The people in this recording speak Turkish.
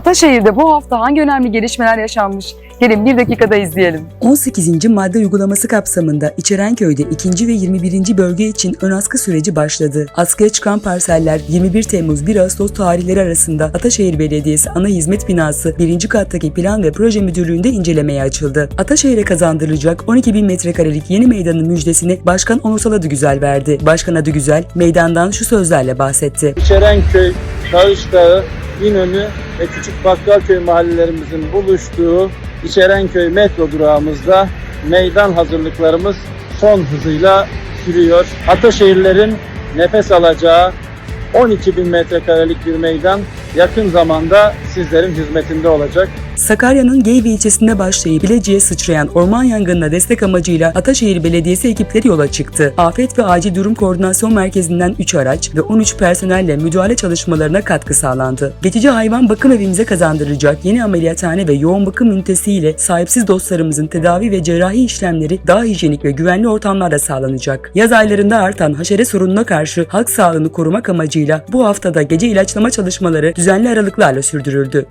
Ataşehir'de bu hafta hangi önemli gelişmeler yaşanmış? Gelin bir dakikada izleyelim. 18. madde uygulaması kapsamında İçerenköy'de 2. ve 21. bölge için ön askı süreci başladı. Askıya çıkan parseller 21 Temmuz 1 Ağustos tarihleri arasında Ataşehir Belediyesi Ana Hizmet Binası 1. kattaki Plan ve Proje Müdürlüğü'nde incelemeye açıldı. Ataşehir'e kazandırılacak 12 bin metrekarelik yeni meydanın müjdesini Başkan Onursal Adıgüzel verdi. Başkan Adıgüzel meydandan şu sözlerle bahsetti. İçerenköy, Kağışdağı, İnönü ve Küçük Bakkalköy mahallelerimizin buluştuğu İçerenköy metro durağımızda meydan hazırlıklarımız son hızıyla sürüyor. Ataşehirlerin nefes alacağı 12 bin metrekarelik bir meydan yakın zamanda sizlerin hizmetinde olacak. Sakarya'nın Geyve ilçesinde başlayıp Bilecik'e sıçrayan orman yangınına destek amacıyla Ataşehir Belediyesi ekipleri yola çıktı. Afet ve Acil Durum Koordinasyon Merkezi'nden 3 araç ve 13 personelle müdahale çalışmalarına katkı sağlandı. Geçici hayvan bakım evimize kazandırılacak yeni ameliyathane ve yoğun bakım ünitesiyle sahipsiz dostlarımızın tedavi ve cerrahi işlemleri daha hijyenik ve güvenli ortamlarda sağlanacak. Yaz aylarında artan haşere sorununa karşı halk sağlığını korumak amacıyla bu haftada gece ilaçlama çalışmaları düzenli aralıklarla sürdürüldü.